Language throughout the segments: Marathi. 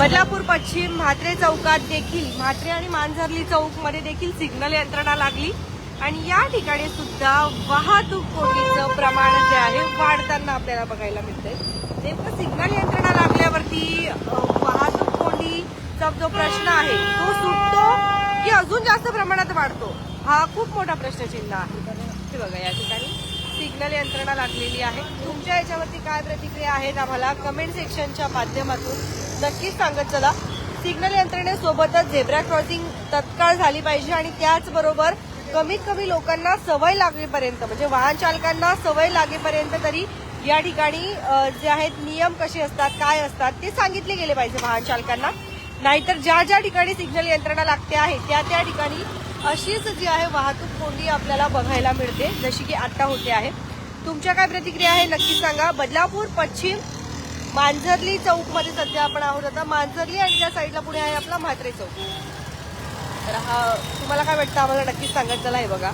बदलापूर पश्चिम म्हात्रे चौकात देखील म्हात्रे आणि मांजरली चौकमध्ये देखील सिग्नल यंत्रणा लागली. आणि या ठिकाणी सुद्धा वाहतूक कोंडीचं प्रमाण जे आहे वाढताना आपल्याला बघायला मिळतंय. नेमकं सिग्नल यंत्रणा लागल्यावरती वाहतूक कोंडीचा जो प्रश्न आहे तो सुटतो की अजून जास्त प्रमाणात वाढतो? हा खूप मोठा प्रश्नचिन्ह आहे. बघा या ठिकाणी. सिग्नल यंत्रणा लागलेली आहे. तुमच्या याच्यावरती काय प्रतिक्रिया आहेत आम्हाला कमेंट सेक्शनच्या माध्यमातून नक्कीच सांगत चला. सिग्नल यंत्रणेसोबतच झेब्रा क्रॉसिंग तत्काळ झाली पाहिजे आणि त्याचबरोबर कमीत कमी लोकांना सवय लागेपर्यंत म्हणजे वाहन चालकांना सवय लागेपर्यंत तरी या ठिकाणी जे आहेत नियम कसे असतात काय असतात ते सांगितले गेले पाहिजे वाहन चालकांना. नाहीतर ज्या ज्या ठिकाणी सिग्नल यंत्रणा लागते आहे त्या त्या ठिकाणी अशीच जी आहे वाहतूक कोंडी आपल्याला बघायला मिळते जशी की आत्ता होते आहे. तुमच्या काय प्रतिक्रिया आहे नक्की सांगा. बदलापूर पश्चिम मांजरली चौकमध्ये सध्या आपण आहोत. आता मांजरली आणि त्या साईडला पुढे आहे आपला म्हात्रे चौक. तर हा तुम्हाला काय वाटतं? आम्हाला नक्कीच सांगत चला हे बघा.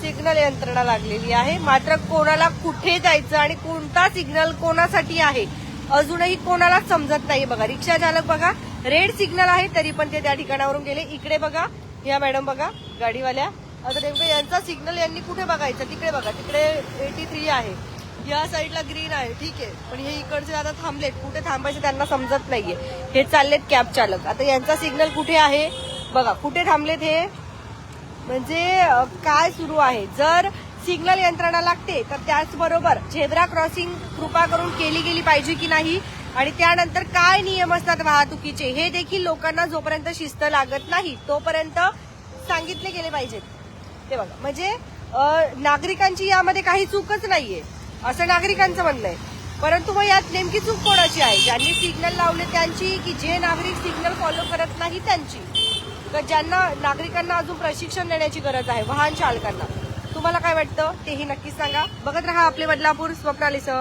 सिग्नल यंत्रणा लागलेली आहे. मात्र कोणाला कुठे जायचं आणि कोणता सिग्नल कोणासाठी आहे अजूनही कोणालाच समजत नाही. बघा रिक्षा चालक बघा. रेड सिग्नल आहे तरी पण ते त्या ठिकाणावरून गेले. इकडे बघा या मॅडम बघा गाडीवाल्या. आता नेमकं यांचा सिग्नल यांनी कुठे बघायचा? तिकडे बघा तिकडे एटी थ्री आहे. या साईडला ग्रीन आहे ठीक आहे. पण हे इकडचे आता थांबलेत. कुठे थांबायचे त्यांना समजत नाहीये. हे चाललेत कॅब चालक. आता यांचा सिग्नल कुठे आहे? बघा कुठे थांबलेत हे? म्हणजे काय सुरू आहे? जर सिग्नल यंत्रणा लागते तर त्याचबरोबर झेब्रा क्रॉसिंग कृपा करून केली गेली पाहिजे की नाही? आणि त्यानंतर काय नियम असतात वाहतुकीचे? हे देखील लोकांना जोपर्यंत शिस्त लागत नाही तोपर्यंत सांगितले गेले पाहिजेत. ते बघा म्हणजे नागरिकांची यामध्ये काही चूकच नाहीये. असं नागरिकांचं म्हणणं आहे. परंतु मग यात नेमकी चूक कोणाची आहे? ज्यांनी सिग्नल लावले त्यांची की जे नागरिक सिग्नल फॉलो करत नाही त्यांची? तर ज्यांना नागरिकांना अजून प्रशिक्षण देण्याची गरज आहे वाहन चालकांना. तुम्हाला काय वाटतं? तेही नक्कीच सांगा. बघत राहा आपले बदलापूर स्वप्नालीसह